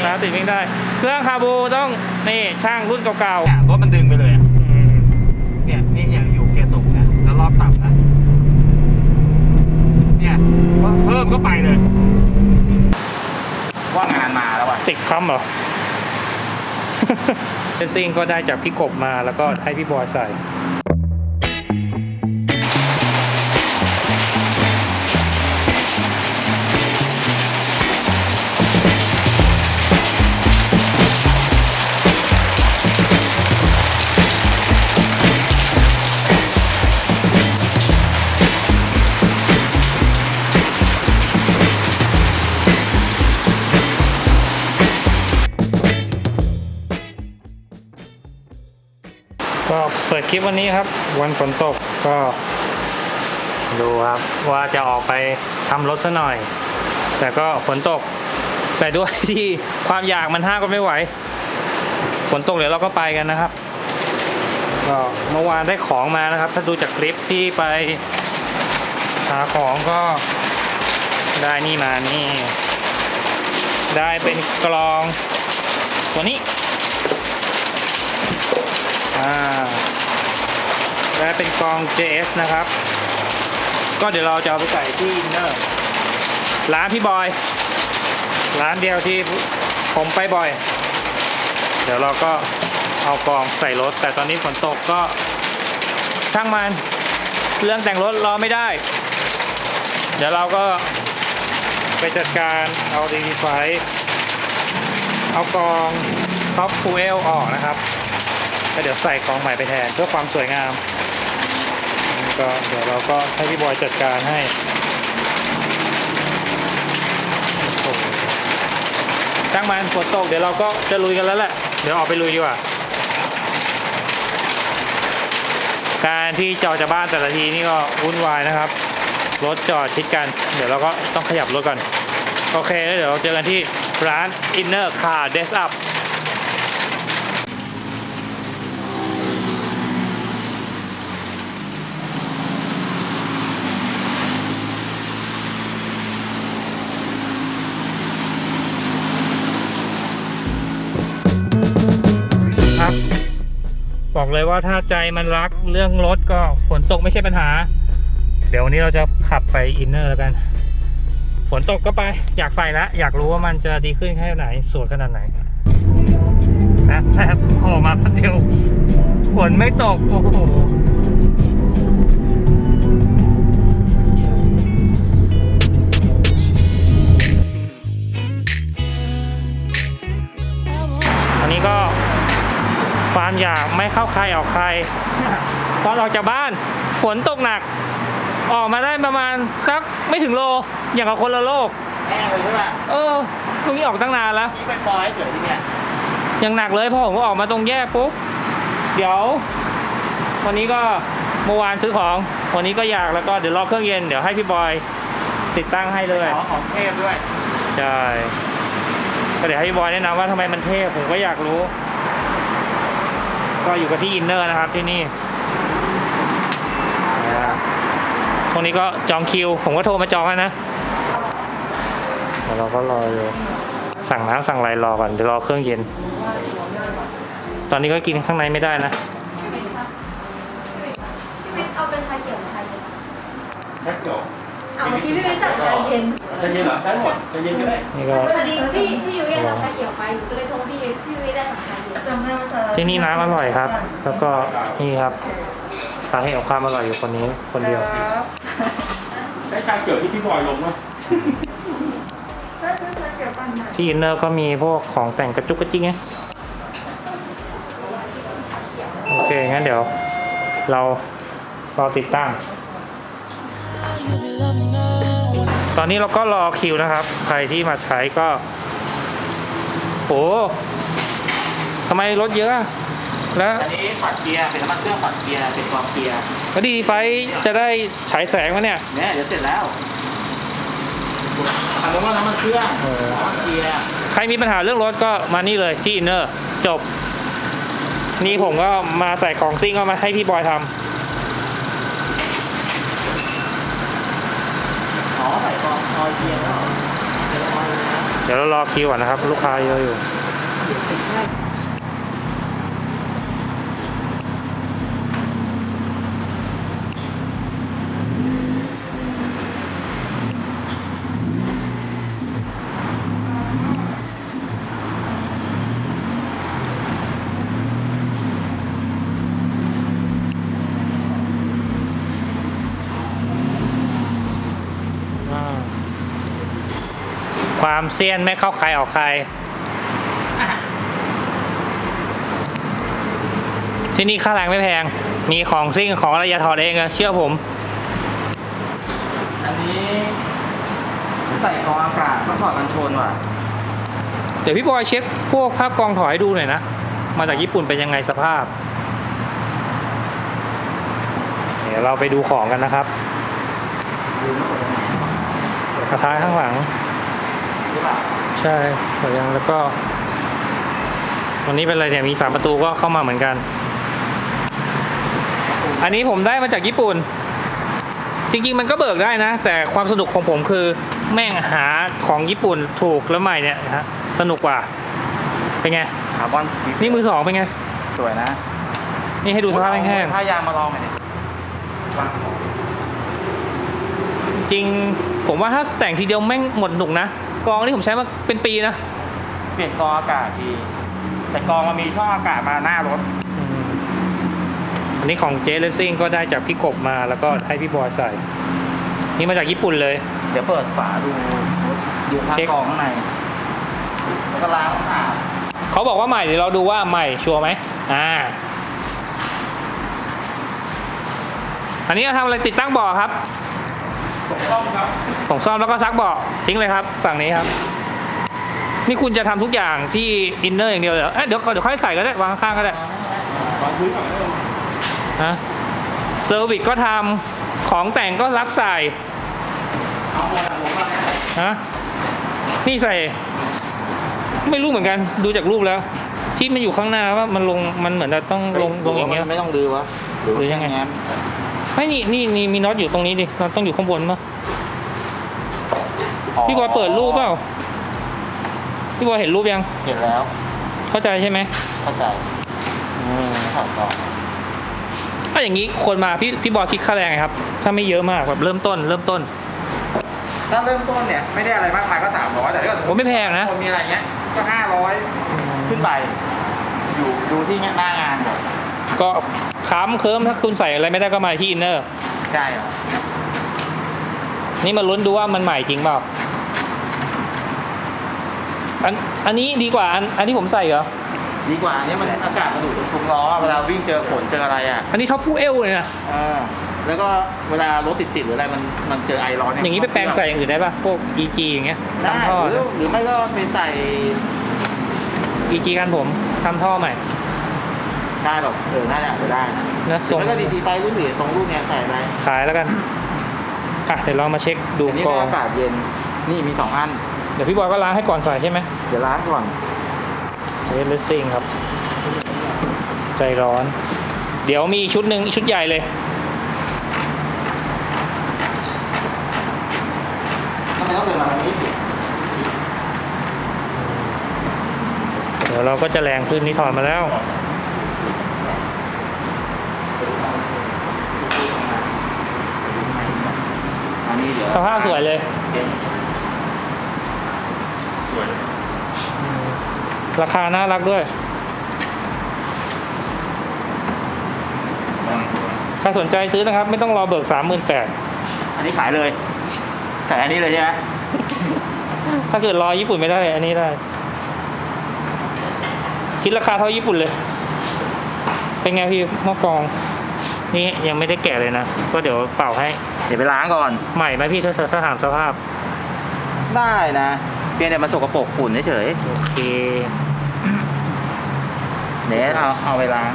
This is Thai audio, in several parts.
สตาร์ทติดวิ่งได้ เครื่องคาบูต้องนี่ช่างรุ่นเก่าเนี่ยรถมันดึงไปเลยอะๆอืมเนี่ยนี่อย่างอยู่เกียร์สูงนะแล้วรอบต่ำนะเนี่ยเพิ่มก็ไปเลย ว่างานมาแล้วว่ะติดคำเหรอ เรซิ่งก็ได้จากพี่กบมาแล้วก็ให้พี่บอยใส่ คลิปวันนี้ครับ วันฝนตกก็ ดูครับ ว่าจะออกไปทำรถซะหน่อย แต่ก็ฝนตก แต่ด้วยที่ความอยากมันห้ามก็ไม่ไหว ฝนตกเดี๋ยวเราก็ไปกันนะครับก็เมื่อวานได้ของมานะครับ ถ้าดูจากคลิปที่ไปหาของก็ได้นี่มานี่ ได้เป็นกลองตัวนี้ อ่า และเป็นกอง JS นะครับ ก็เดี๋ยวเราจะเอาไปใส่ที่อินเนอร์ร้านพี่บอย ร้านเดียวที่ผมไปบ่อย เดี๋ยวเราก็เอากองใส่รถ แต่ตอนนี้ฝนตกก็ช่างมันเรื่องแต่งรถรอไม่ได้ เดี๋ยวเราก็ไปจัดการเอาดีไฟเอากองท็อปฟูเอลออกนะครับก็เดี๋ยวใส่กองใหม่ไปแทนเพื่อความสวยงาม ก็เดี๋ยวเราก็ให้พี่บอยจัดการให้โอ้โหช่างมันฝนตกเดี๋ยวเราก็จะลุยกันแล้วแหละ เดี๋ยวออกไปลุยดีกว่า การที่จอดจากบ้านแต่ละทีนี่ก็วุ่นวายนะครับ รถจอดชิดกัน เดี๋ยวเราก็ต้องขยับรถก่อน โอเคแล้วเดี๋ยวเราเจอกันที่ร้าน Inner Car Dress Up บอกเลยว่าถ้าใจมันรักเรื่องรถก็ฝนตกไม่ใช่ปัญหา เดี๋ยววันนี้เราจะขับไปอินเนอร์แล้วกัน ฝนตกก็ไปอยากใส่ละอยากรู้ว่ามันจะดีขึ้นแค่ไหนสวยขนาดไหนนะแทบออกมาแป๊บเดียวฝนไม่ตกโอ้โหามอยากไม่เข้าใครออกใคร ตอนออกจากบ้านฝนตกหนัก ออกมาได้ประมาณสักไม่ถึงโล อย่างกับคนละโลกแม่เลยใช่ป่ะเออตรงนี้ออกตั้งนานแล้ว นี่ไปปล่อยเฉยที่เนี่ยยังหนักเลยพอผมออกมาตรงแยกปุ๊บเดี๋ยว วันนี้ก็เมื่อวานซื้อของ วันนี้ก็อยากแล้วก็เดี๋ยวรอเครื่องเย็นเดี๋ยวให้พี่บอยติดตั้งให้เลยขอของเทพด้วย ใช่ก็เดี๋ยวให้พี่บอยแนะนำว่าทำไมมันเท่ผมก็อยากรู้ ก็อยู่กับที่อินเนอร์นะครับที่นี่อ่าตรงนี้ก็จองคิว ผมก็โทรมาจองแล้วนะเดี๋ยวเราก็รออยู่สั่งน้ำสั่งอะไรรอก่อนเดี๋ยวรอเครื่องเย็น ตอนนี้ก็กินข้างในไม่ได้นะพี่วิทย์เอาเป็นชาเขียวหรือชาเย็นแค่จบ เอาเมื่อกี้พี่วิทย์สั่งชาเย็นจะเย็นเหรอได้หมดจะเย็นก็ได้นี่ก็พอดีพี่พี่ยุ้ยสั่งชาเขียวไปหนูก็เลยโทรพี่พี่วิทย์ได้สั่งชาเย็นจำได้ว่าจะที่นี่น้ำอร่อยครับ แล้วก็นี่ครับสาเหตุของความอร่อยอยู่คนนี้คนเดียวครับใช้ชาเขียวที่พี่บอยลงไหมถ้าซื้อชาเขียวปั่นใหม่ที่อินเนอร์ก็มีพวกของแต่งกระจุกกระจิกไงโอเคงั้นเดี๋ยว เรารอติดตั้ง ตอนนี้เราก็รอคิวนะครับ ใครที่มาใช้ก็ โอ้ทำไมรถเยอะอะ แล้วอันนี้ฝัดเกียร์เป็นน้ำมันเครื่องฝัดเกียร์เป็นกรองเกียร์ก็ดีไฟจะได้ฉายแสงมาเนี่ยเนี่ยเดี๋ยวเสร็จแล้วถามว่าน้ำมันเครื่องเออน้ำมันเกียร์ใครมีปัญหาเรื่องรถก็มานี่เลยที่อินเนอร์จบ นี่ผมก็มาใส่ของซิ่งก็มาให้พี่บอยทำ อ๋อใส่กองออยเกียร์แล้วเหรอเดี๋ยวเลยนะใดี๋ยวเรารอคิวก่อนนะครับ ลูกค้าเยอะอยู่ ความเซียนไม่เข้าใครออกใคร ที่นี่ค่าแรงไม่แพง มีของซิ่งของอะไรอย่าถอดเองอะเชื่อผม อันนี้ ใส่กรองอากาศต้องถอดกันชนว่ะ เดี๋ยวพี่บอยเช็คพวกภาพกองถอยให้ดูหน่อยนะ มาจากญี่ปุ่นเป็นยังไงสภาพ เดี๋ยวเราไปดูของกันนะครับกระท้ายข้างหลัง หรือเปล่าใช่หมดยังแล้วก็ วันนี้เป็นอะไรเนี่ยมีสามประตูก็เข้ามาเหมือนกัน อันนี้ผมได้มาจากญี่ปุ่น จริง ๆ มันก็เบิกได้นะ แต่ความสนุกของผมคือ แม่งหาของญี่ปุ่นถูกแล้วใหม่เนี่ยนะฮะสนุกกว่า เป็นไง คาร์บอนนี่มือสองเป็นไง สวยนะนี่ให้ดูสภาพแห้งผ้ายางมาลองหน่อยดิวางของๆจริงๆผมว่าถ้าแต่งทีเดียวแม่งหมดหนุกนะ กองนี่ผมใช้มาเป็นปีนะเปลี่ยนกรองอากาศทีแต่กรองมันมีช่องอากาศมาหน้ารถอืมอันนี้ของเจเลสซิ่งก็ได้จากพี่กบมาแล้วก็ให้พี่บอยใส่ นี่มาจากญี่ปุ่นเลย เดี๋ยวเปิดฝาดูดูผ้าเช็คกรองข้างในแล้วก็ล้างสะอาดเขาบอกว่าใหม่เดี๋ยวเราดูว่าใหม่ชัวร์ไหมอ่า อันนี้เราทำอะไรติดตั้งเบาะครับ ต้องครับส่งซ่อมแล้วก็ซักเบาะทิ้งเลยครับ ฝั่งนี้ครับ นี่คุณจะทำทุกอย่างที่อินเนอร์อย่างเดียวเหรอเอ๊ะเดี๋ยวเดี๋ยวค่อยใส่ก็ได้วางข้างๆก็ได้วางพื้นก่อนได้เลยฮะเซอร์วิสก็ทำของแต่งก็รับใส่เอาหมดอะผมว่าฮะนี่ใส่ ไม่รู้เหมือนกันดูจากรูปแล้ว ที่มันอยู่ข้างหน้าว่ามันลงมันเหมือนจะต้องลงลงอย่างเงี้ยไม่ต้องดื้อวะหรือยังไงแง้มไม่นี่นี่นี่มีน็อตอยู่ตรงนี้ดิน็อตต้องอยู่ข้างบนมั้ง พี่บอยเปิดรูปเปล่า พี่บอยเห็นรูปยัง เห็นแล้ว เข้าใจใช่ไหม เข้าใจอืมถอดก่อนถ้าอย่างนี้คนมาพี่พี่บอยคิดค่าแรงไงครับ ถ้าไม่เยอะมากแบบเริ่มต้น เริ่มต้น ถ้าเริ่มต้นเนี่ยไม่ได้อะไรมากมายก็สามร้อยแต่ถ้าเกิดสโอ้ไม่แพงนะ คนมีอะไรเงี้ยก็ห้าร้อยขึ้นไป อยู่ดูที่หน้างานก่อนก็ค้ำเคิมถ้าคุณใส่อะไรไม่ได้ก็มาที่อินเนอร์ ใช่เหรอนี่มาลุ้นดูว่ามันใหม่จริงเปล่า อันอันนี้ดีกว่าอันอันที่ผมใส่เหรอ ดีกว่าอันนี้มันอากาศมันดูดตรงซุ้มล้อเวลาวิ่งเจอฝนเจออะไรอะอันนี้ท็อปฟูเอลเลยนะเออแล้วก็เวลารถติดติดๆหรืออะไรมันมันเจอไอร้อนเนี่อย่างนี้ไปแปลงใส่อย่างอื่นได้ป่ะ พวก EG อย่างเงี้ยได้ทำท่อหรือหรือไม่ก็ไปใส่ EG กันผมทำท่อใหม่ได้แบบเออน่าจะอาจจะได้นะนะหรืส่องไม่ก็ดีทีไฟรุ่นอื่นตรงรุ่นเนี้ยใส่ไปขายแล้วกันอะเดี๋ยวเรามาเช็คดูอันนี้กอก็งอากาศเย็น นี่มีสองอัน เดี๋ยวพี่บอยก็ล้างให้ก่อนใส่ใช่ไหมเดี๋ยวล้างก่อนเซเลสซิ่งครับ ใจร้อน เดี๋ยวมีอีกชุดหนึ่งอีกชุดใหญ่เลย ทำไมต้องเดินมาตรงนี้ผิดเดี๋ยวเราก็จะแรงขึ้นนี่ถอดมาแล้ว อันนี้เดี๋ยวสภาพสวยเลยสวย ราคาน่ารักด้วยใครสนใจซื้อนะครับ ไม่ต้องรอเบิกสามหมื่นแปดอันนี้ขายเลยขายอันนี้เลยใช่ไหมถ้าเกิดรอญี่ปุ่นไม่ได้ อันนี้ได้ คิดราคาเท่าญี่ปุ่นเลย เป็นไงพี่หม้อกรอง นี่ยังไม่ได้แกะเลยนะ ก็เดี๋ยวเป่าให้ เดี๋ยวไปล้างก่อน ใหม่ไหมพี่ถ้าถ้าถามสภาพ ได้นะเพียงแต่มันสกปรกฝุ่นเฉยโอเคๆเดี๋ยวเอาเอาไปล้าง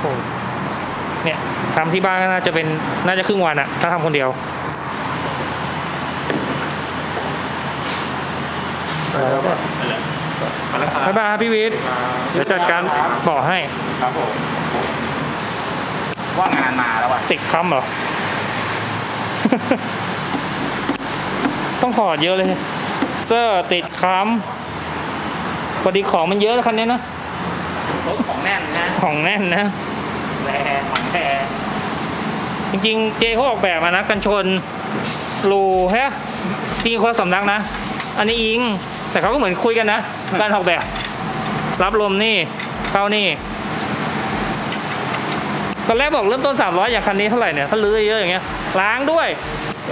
โอ้เนี่ยทำที่บ้านก็น่าจะเป็นน่าจะครึ่งวันอะถ้าทำคนเดียวบ๊ายบายครับพี่วิทย์เดี๋ยวจัดการบอกให้ ครับผมว่างานมาแล้วอะติดคำเหรอ ต้องถอดเยอะเลย เซอร์ติดค้ำพอดีของมันเยอะนะคันนี้นะรถของแน่นนะของแน่นนะแรงหมันแรงจริงๆเจเขาออกแบบมานะกันชนรูฮะจริงๆคนละสำนักนะ อันนี้อิง แต่เขาก็เหมือนคุยกันนะ การออกแบบ รับลมนี่ เข้านี่ตอนแรกบอกเริ่มต้น 300 อย่างคันนี้เท่าไหร่เนี่ย ถ้าลื้อเยอะอย่างเงี้ย ล้างด้วย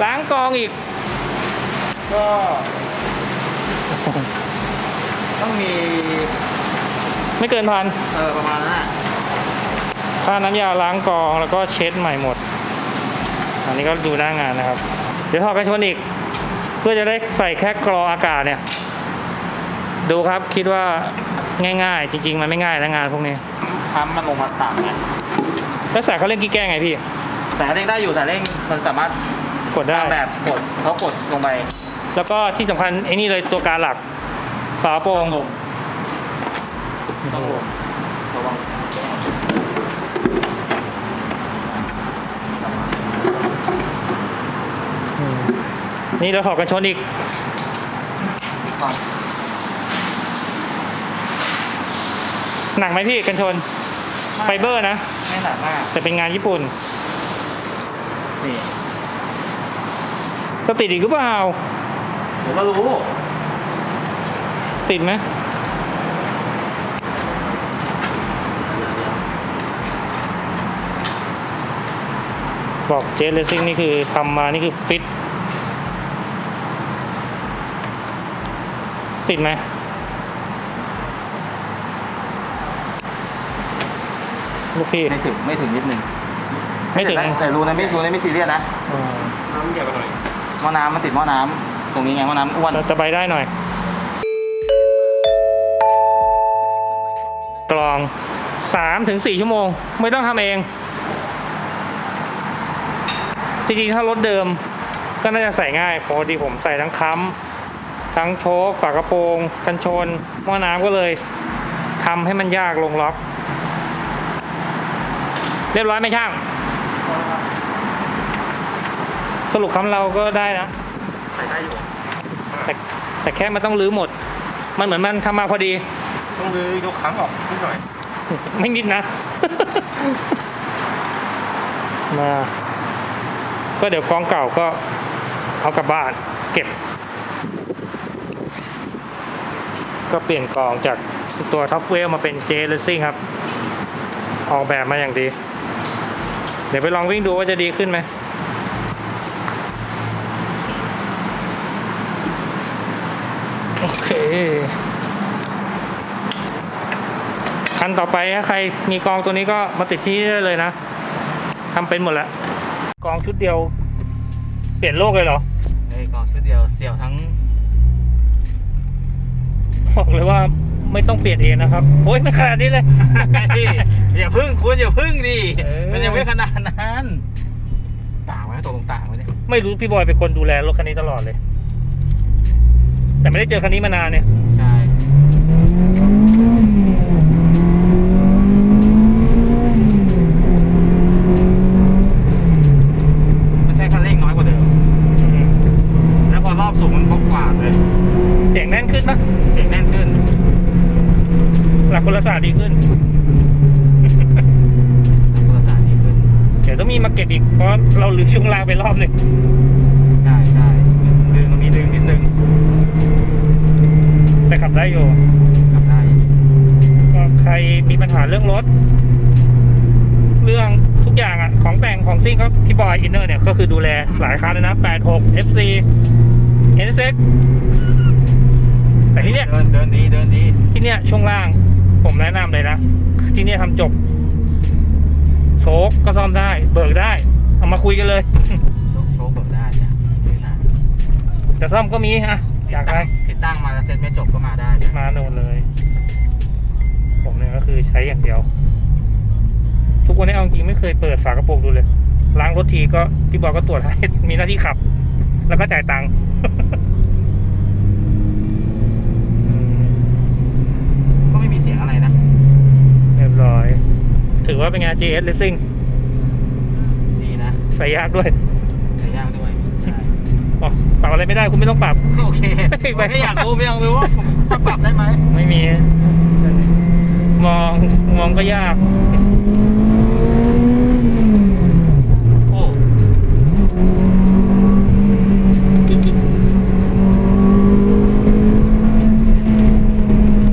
ล้างกองอีก ก็ ต้องมีไม่เกินพันเออประมาณนั้นอะค่าน้ำยาล้างกองแล้วก็เช็ดใหม่หมด อันนี้ก็ดูหน้างานนะครับ เดี๋ยวถอดกระชนอีก เพื่อจะได้ใส่แค่กรองอากาศเนี่ย ดูครับคิดว่าง่ายๆ จริง ๆ มันไม่ง่ายนะงานพวกนี้ทำมันลงมาต่ำไงแล้วใส่เขาเล่นกี้แก้ไงพี่ แต่เร่งได้อยู่แต่เร่งมันสามารถกดได้ตามแบบกดเขากดลงไป แล้วก็ที่สำคัญไอ้นี่เลยตัวการหลักฝาโปร่งลงต้องลงระวังอืมนี่เราถอดกันชนอีกก่อนหนักไหมพี่กันชน ไฟเบอร์นะ ไม่หนักมาก แต่เป็นงานญี่ปุ่น นี่จะติดอีกหรือเปล่า เดี๋ยวก็รู้ติดไหมบอกเจสเลสซิ่งนี่คือทำมานี่คือฟิต ติดไหมลูกพี่ ไม่ถึงไม่ถึงนิดนึงไม่ถึงแต่รู้นะไม่รู้นะไม่ซีเรียสนะอืมน้ำเดียวกันเลยหม้อน้ำมันติดหม้อน้ำ ตรงนี้ไงหม้อน้ำอ้วนจะไปได้หน่อยกรองสามถึงสี่ชั่วโมง ไม่ต้องทำเอง จริงๆ ถ้ารถเดิมก็น่าจะใส่ง่ายพอดีผมใส่ทั้งค้ำทั้งโชคฝากระโปรงกันชนหม้อน้ำก็เลยทำให้มันยากลงล็อก เรียบร้อยไหมช่าง สรุปคำเราก็ได้นะ ใส่ได้อยู่ แต่แต่แค่มันต้องรื้อหมด มันเหมือนมันทำมาพอดี ต้องรื้อยกครั้งออกนิดหน่อย ไม่นิดนะ มา ก็เดี๋ยวกองเก่าก็เอากลับบ้านเก็บ ก็เปลี่ยนกองจากตัวท็อปเวลมาเป็นเจเลสซิ่งครับ ออกแบบมาอย่างดี เดี๋ยวไปลองวิ่งดูว่าจะดีขึ้นไหม นต่อไปถ้าใครมีกองตัวนี้ก็มาติดที่นี่ได้เลยนะทำเป็นหมดแล้วกองชุดเดียว เปลี่ยนโลกเลยเหรอเอ้ยกล่องชุดเดียวเสี่ยวทั้งบอกเลยว่าไม่ต้องเปลี่ยนเองนะครับ โอ้ยไม่ขนาดนี้เลย อย่าพึ่งคุณอย่าพึ่งดิเออมันยังไม่ขนาดนั้น ต่างไหมตกลงต่างไหมเนี่ย ไม่รู้พี่บอยเป็นคนดูแลรถคันนี้ตลอดเลย แต่ไม่ได้เจอคันนี้มานานเนี่ย ใช่มันใช้คันเร่งน้อยกว่าเดิม แล้วพอรอบสูงมันพกกว่าเลย เสียงแน่นขึ้นปะ เสียงแน่นขึ้น ห ลักพลศาสตร์ดีขึ้นภาษาดีขึ้นเดี๋ยวต้องมีมาเก็บอีกเพราะเราลืมช่วงล่างไปรอบหนึ่งใช่ใช่ดึงมันมีดึงนิดนึงแต่ขับได้อยู่กลับได้ก็ใครมีปัญหาเรื่องรถ เรื่องทุกอย่างอะของแต่งของซิ่งก็พี่บอยอินเนอร์เนี่ยก็คือดูแลหลายคันเลยนะ 86 FC NSX แต่ที่เนี้ยเดินเดินดีเดินดีที่เนี้ยช่วงล่าง ผมแนะนำเลยนะ ที่เนี้ยทำจบ โชคก็ซ่อมได้ เบิกได้ เอามาคุยกันเลย โชคโชคเบิกได้เนี่ยไม่นานแต่ซ่อมก็มีอะอยากอะไรติดตั้งมาแล้วเซ็ตไม่จบก็มาได้นะมาโน่นเลย ผมเนี่ยก็คือใช้อย่างเดียว ทุกวันนี้เอาจริงไม่เคยเปิดฝากระโปรงดูเลย ล้างรถทีก็พี่บอกก็ตรวจให้ มีหน้าที่ขับ แล้วก็จ่ายตังค์ รียบร้อย ถือว่าเป็นงาน GS Racing ดีนะใส่ยากด้วยใช้ยากด้วยใช่อ๋อปรับรับอะไรไม่ได้คุณไม่ต้องปรับ โอเคไปไม่อยากรู้ไม่อยากรู้ว่าผมจะปรับได้ไหมไม่มี มองมองก็ยาก โอ้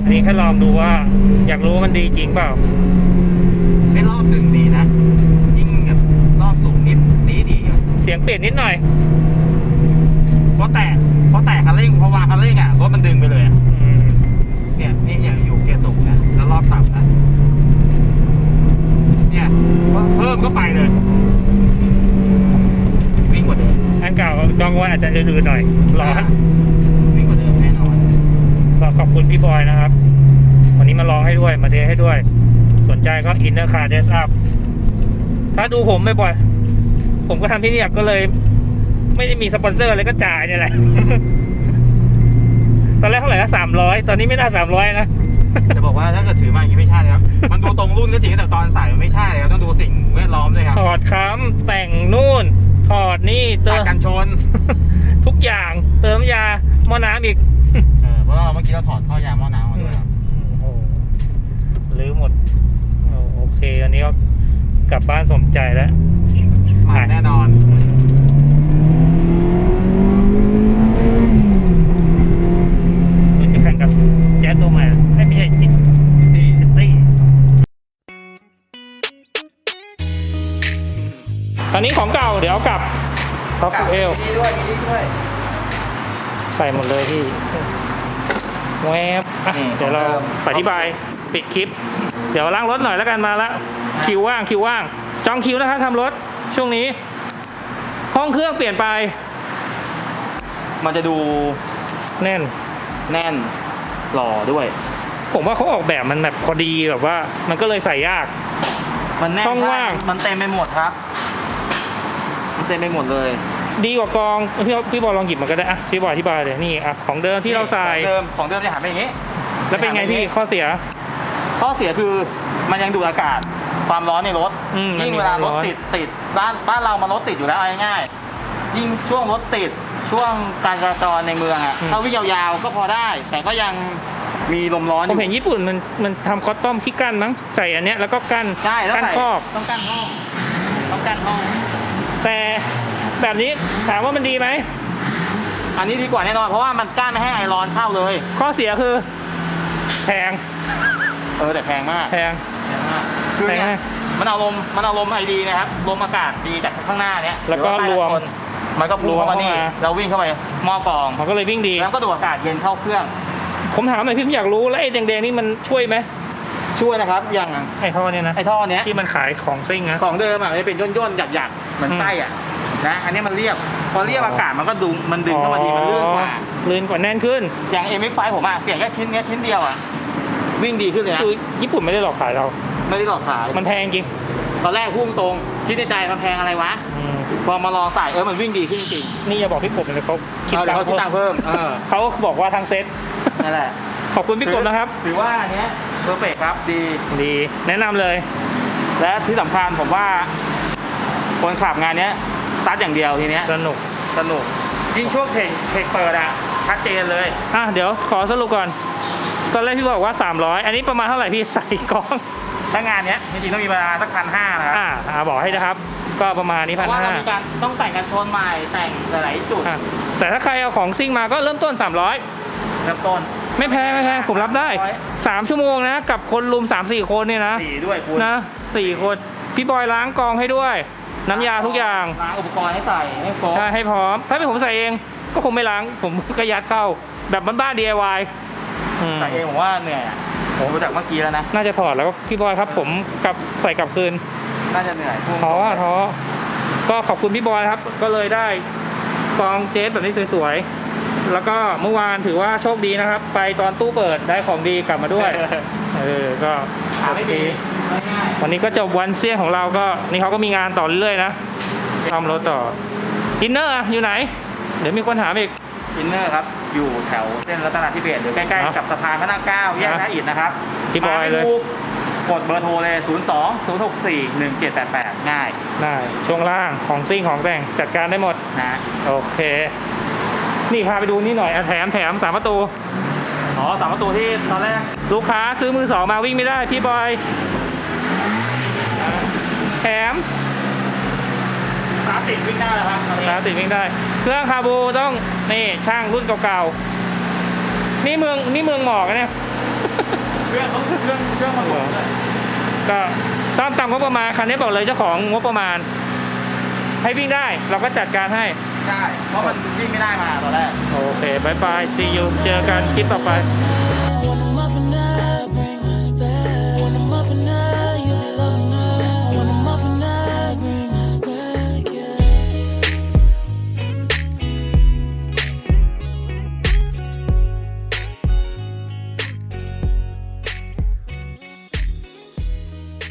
อันนี้แค่ลองดูว่า อยากรู้ว่ามันดีจริงเปล่าไม่รอบดึงดีนะ ยิ่งแบบรอบสูงนิดดีดีอะเสียงเปลี่ยนนิดหน่อยเพราะแตกเพราะแตกคันเร่งเพราะวางคันเร่งอะรถมันดึงไปเลยอะอืมเนี่ยนี่อย่างอยู่เกียร์สูงนะแล้วรอบต่ำนะเนี่ยเพิ่มก็ไปเลย วิ่งกว่าเดิมอันเก่าดองว่าอาจจะอื่นๆหน่อยร้อนวิ่งกว่าเดิมแน่นอน ก็ขอบคุณพี่บอยนะครับวั นนี้มาลองให้ด้วยมาเทสให้ด้วย สนใจก็อินเนอร์คาร์เดสอัพถ้าดูผมบ่อยๆผมก็ทำที่นี่ก็เลย ไม่ได้มีสปอนเซอร์อะไรก็จ่ายเนี่ยแหละ ตอนแรกเท่าไหร่นะสามร้อยตอนนี้ไม่น่าสามร้อยนะจะบอกว่าถ้าเกิดถือมาอย่างนี้ไม่ใช่นะครับ มันดูตรงรุ่นก็จริงแต่ตอนใส่มันไม่ใช่ครับต้องดูสิ่งแวดล้อมด้วยครับ ถอดค้ำแต่งนู่น ถอดนี่เติตัดมกันชน ทุกอย่างเติมยาหม้อน้ำอีก เออเพราะว่าเมื่อกี้เราถอดท่อยางหม้อน้ำมาด้วยครับ โอ้โหลื้อหมดโอ้โอเค อันนี้ก็ กลับบ้านสมใจแล้ว มาแน่นอนมันจะแข่งกับแจ๊สตัวใหม่ไม่ไม่ใช่จิสตี้ซิตี้ตอนนี้ของเก่าเดี๋ยวเอากลับท็อปฟูเอลมีด้วยมีนี่ด้วย ใส่หมดเลยพี่แวบอะนี่เดี๋ยวเราของเดิมไปอธิบายปิดคลิป เดี๋ยวล้างรถหน่อยแล้วกันมาละ คิวว่างคิวว่าง จองคิวนะครับทำรถช่วงนี้ ห้องเครื่องเปลี่ยนไป มันจะดูแน่น แน่นหล่อด้วย ผมว่าเขาออกแบบมันแบบพอดีแบบว่า มันก็เลยใส่ยาก มันแน่นช่องว่างใมันเต็มไปหมดครับ มันเต็มไปหมดเลยดีกว่ากองพี่พี่บอลลองหยิบมันก็ได้อะพี่บอลอธิบายเลยนี่อะของเดิมที่เราใส่ของเดิมของเดิมจะหันไปอย่างนี้แล้วเป็นไงพี่ข้อเสีย ข้อเสียคือมันยังดูดอากาศ ความร้อนในรถอืมมันยิ่งมีเวลารความร้ถอนติดติดบ้านบ้านเรามันรถติดอยู่แล้วเอาง่ายๆยิ่งช่วงรถติดช่วงการจราจรในเมืองอะถ้าวิ่งยาวๆก็พอได้ แต่ก็ยังมีลมร้อนอผมยู่เห็นญี่ปุ่นมันมันทำคอตตอมที่กั้นมั้งใส่อันเนี้ยแล้วก็กั้นใช่แล้วกั้นใส่ครอบต้องกั้นห้องต้องกั้นห้อง แต่แบบนี้ถามว่ามันดีไหม อันนี้ดีกว่าแน่นอนเพราะว่ามันกั้นไม่ให้ไอร้อนเข้าเลย ข้อเสียคือ แพงเออแต่แพงมาก แพงแพงมาก คือแพงเนี่มายกมันเอาลมมันเอาลมไอดีนะครับลมอากาศดีจากข้างหน้าเนี้ยแล้วก็หอารวมใต้กันชนมันก็พุ่งเข้ามานี่รวมเข้ามาแล้ววิ่งเข้าไปหม้อกรองมันก็เลยวิ่งดีแล้วก็ดูดอากาศเย็นเข้าเครื่อง ผมถามหน่อยพี่ผมอยากรู้แล้วไอ้แดงๆนี่มันช่วยไหมช่วยนะครับอย่างไอ้ท่อเนี่ยนะไอ้ท่อเนี้ยที่มันขายของซิ่งนะของเดิมอะมันจะเป็นย่นๆหยักๆเหมือนอืมไส้อะนะอันนี้มันเรียบพอเรียบอากาศมันก็ดูมันดึงเข้ามาดีมันลื่นกว่าอ๋อลื่นกว่าแน่นขึ้น อย่าง MX5 ผมอะเปลี่ยนแค่ชิ้นเนี้ยชิ้นเดียวอะวิ่งดีขึ้นเลยนะคือญี่ปุ่นไม่ได้หลอกขายเรา ไม่ได้หลอกขาย มันแพงจริงตอนแรกพุ่งตรง คิดในใจมันแพงอะไรวะ อืมพอมาลองใส่เออมันวิ่งดีขึ้นจริงนี่อย่าบอกพี่กบเลยเขาๆคิดเอาเดี๋ตัยวงเขาค์คิดตังค์เพิ่มเออเขาบอกว่าทั้งเซ็ตนั่นแหละขอบคุณพี่กบนะครับ ถือว่าอันเนี้ยเพอร์เฟกครับดี ดีแนะนำเลย และที่สำคัญผมว่า คนขับงานเนี้ยซัดอย่างเดียวทีเนี้ยสนุก สนุกยิ่งช่วงเทคเทคเปิดอะชัดเจนเลย อะเดี๋ยวขอสรุปก่อน ตอนแรกพี่บอกว่า 300 อันนี้ประมาณเท่าไหร่พี่ใส่กล้อง ถ้างานเนี้ยจริงๆต้องมีเวลาสักพันห้านะครับอ่าอ่าบอกให้นะครับ ก็ประมาณนี้เพพันราะว่าห้าเรามีการต้องแต่งกันชนใหม่แต่งหลายๆจุดแต่ถ้าใครเอาของซิ่งมาก็เริ่มต้น 300 เริ่มต้น ไม่แพงไม่แพงผมรับได้ 3 ชั่วโมงนะ กับคนรุม 3-4 คนเนี่ยนะ สีด้วยคุณนะสี่คน พี่บอยล้างกองให้ด้วย น้ำยาทุกอย่าง ล้างอุปกรณ์ให้ใส่ให้ครบใช่ให้พร้อม ถ้าเป็นผมใส่เอง ก็คงไม่ล้าง ผม ก็ยัดเข้า แบบบ้านๆ DIY อืมใส่เองผมว่าเหนื่อยอะ ผมรู้จากเมื่อกี้แล้วนะ น่าจะถอดแล้วก็พี่บอยครับ ผมกลับใส่กลับคืน น่าจะเหนื่อยพุ่งท้ออะท้อก็ขอบคุณพี่บอยครับ ก็เลยได้กองเจสแบบนี้สวยๆ แล้วก็เมื่อวานถือว่าโชคดีนะครับ ไปตอนตู้เปิดได้ของดีกลับมาด้วย เออ ก็หาโอไม่เคดีง่ายวันนี้ก็จบวันเสี่ยงของเราก็ นี่เขาก็มีงานต่อเรื่อยๆนะทำรถต่ออินเนอร์อะอยู่ไหน เดี๋ยวมีคนถามอีกอินเนอร์ครับ อยู่แถวเส้นรัตนาธิเบศหรือใกล้ครับๆกับสะพานพระนั่งเกล้าแยกครับท่าอิฐนะครับพี่บอยเลยมาไม่ถูกกดเบอร์โทรเลย 0 2 0 6 4 1 7 8 8 ง่าย ได้ ช่วงล่างของซิ่งของแต่งจัดการได้หมดนะโอเค นี่พาไปดูนี่หน่อยอะแถมแถมสามประตู อ๋อสามประตูที่ตอนแรก ลูกค้าซื้อมือสองมาวิ่งไม่ได้พี่บอย แถมสามสิบวิ่งได้แล้วครับตอนนี้สามติดวิ่งได้ เครื่องคาบูต้องนี่ช่างรุ่นเก่าๆนี่เมืองนี่เมืองหมอกนะเนี่ยเครื่องเขาเครื่องเครื่องมันหมดเลยก็ซ่อมตามงบประมาณคันนี้บอกเลยเจ้าของงบประมาณ ให้วิ่งได้เราก็จัดการให้ ใช่ เพราะมันวิ่งไม่ได้มาตอนแรก โอเคบายบาย see you เจอกันคลิปต่อไปค